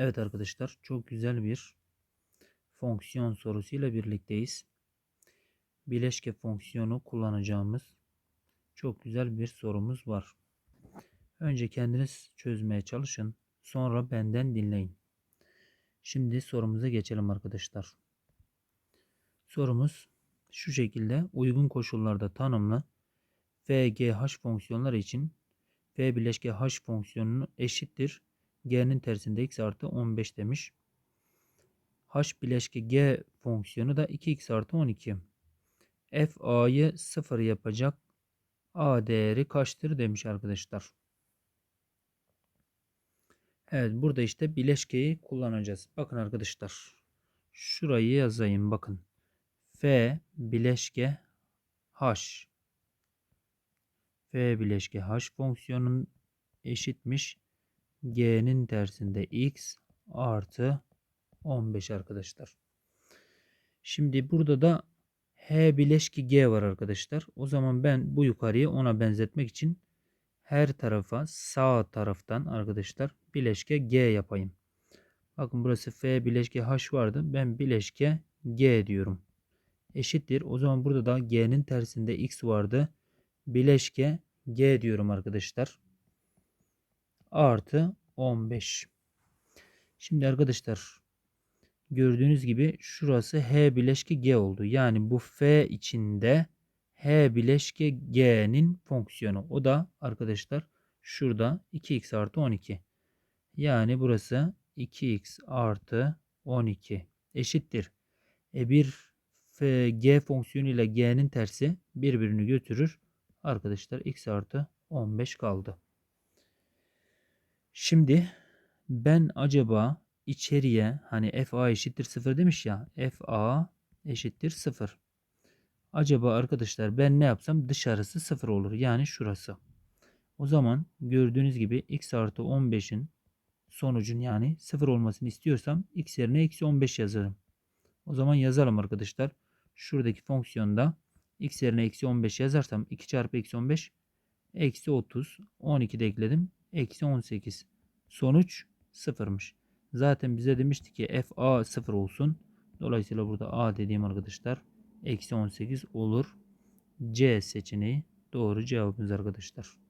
Evet arkadaşlar çok güzel bir fonksiyon sorusuyla birlikteyiz. Bileşke fonksiyonu kullanacağımız çok güzel bir sorumuz var. Önce kendiniz çözmeye çalışın. Sonra benden dinleyin. Şimdi sorumuza geçelim arkadaşlar. Sorumuz şu şekilde uygun koşullarda tanımlı FGH fonksiyonları için F bileşke H fonksiyonunu eşittir. G'nin tersinde x artı 15 demiş. H bileşke G fonksiyonu da 2x artı 12. F A'yı 0 yapacak. A değeri kaçtır demiş arkadaşlar. Evet burada işte bileşkeyi kullanacağız. Bakın arkadaşlar. Şurayı yazayım bakın. F bileşke H. F bileşke H fonksiyonun eşitmiş. G'nin tersinde X artı 15 arkadaşlar. Şimdi burada da H bileşki G var arkadaşlar. O zaman ben bu yukarıyı ona benzetmek için her tarafa sağ taraftan arkadaşlar bileşke G yapayım. Bakın burası F bileşke H vardı. Ben bileşke G diyorum. Eşittir. O zaman burada da G'nin tersinde X vardı. Bileşke G diyorum arkadaşlar. Artı 15. Şimdi arkadaşlar gördüğünüz gibi şurası H bileşke G oldu. Yani bu F içinde H bileşke G'nin fonksiyonu. O da arkadaşlar şurada 2x artı 12. Yani burası 2x artı 12 eşittir. E bir F, G fonksiyonu ile G'nin tersi birbirini götürür. Arkadaşlar x artı 15 kaldı. Şimdi ben acaba içeriye hani fa eşittir 0 demiş ya fa eşittir 0. Acaba arkadaşlar ben ne yapsam dışarısı 0 olur. Yani şurası. O zaman gördüğünüz gibi x artı 15'in sonucun yani 0 olmasını istiyorsam x yerine eksi 15 yazarım. O zaman yazalım arkadaşlar. Şuradaki fonksiyonda x yerine eksi 15 yazarsam 2 çarpı eksi 15 eksi 30. 12 de ekledim. Eksi 18. Sonuç sıfırmış. Zaten bize demişti ki f a sıfır olsun. Dolayısıyla burada a dediğim arkadaşlar eksi 18 olur. C seçeneği doğru cevabımız arkadaşlar.